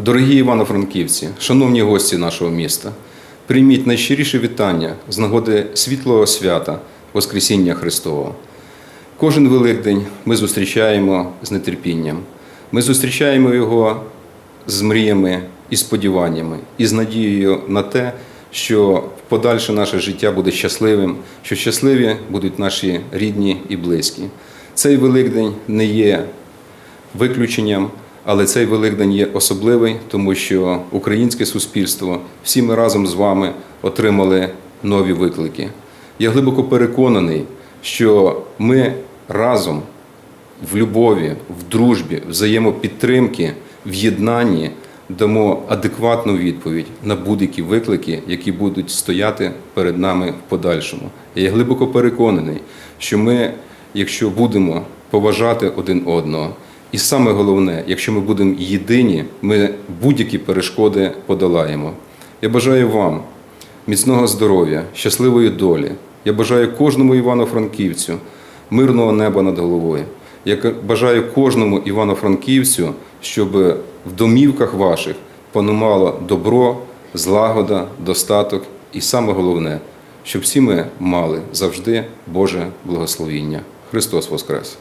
Дорогі Івано-Франківці, шановні гості нашого міста, прийміть найщиріше вітання з нагоди світлого свята Воскресіння Христового. Кожен Великдень ми зустрічаємо з нетерпінням. Ми зустрічаємо його з мріями і сподіваннями, і з надією на те, що подальше наше життя буде щасливим, що щасливі будуть наші рідні і близькі. Цей Великдень не є виключенням, але цей Великдень є особливий, тому що українське суспільство, всі ми разом з вами отримали нові виклики. Я глибоко переконаний, що ми разом в любові, в дружбі, взаємопідтримки, в єднанні дамо адекватну відповідь на будь-які виклики, які будуть стояти перед нами в подальшому. Я глибоко переконаний, що ми, якщо будемо поважати один одного, і саме головне, якщо ми будемо єдині, ми будь-які перешкоди подолаємо. Я бажаю вам міцного здоров'я, щасливої долі. Я бажаю кожному івано-франківцю мирного неба над головою. Я бажаю кожному івано-франківцю, щоб в домівках ваших панувало добро, злагода, достаток і саме головне, щоб всі ми мали завжди Боже благословіння. Христос Воскрес!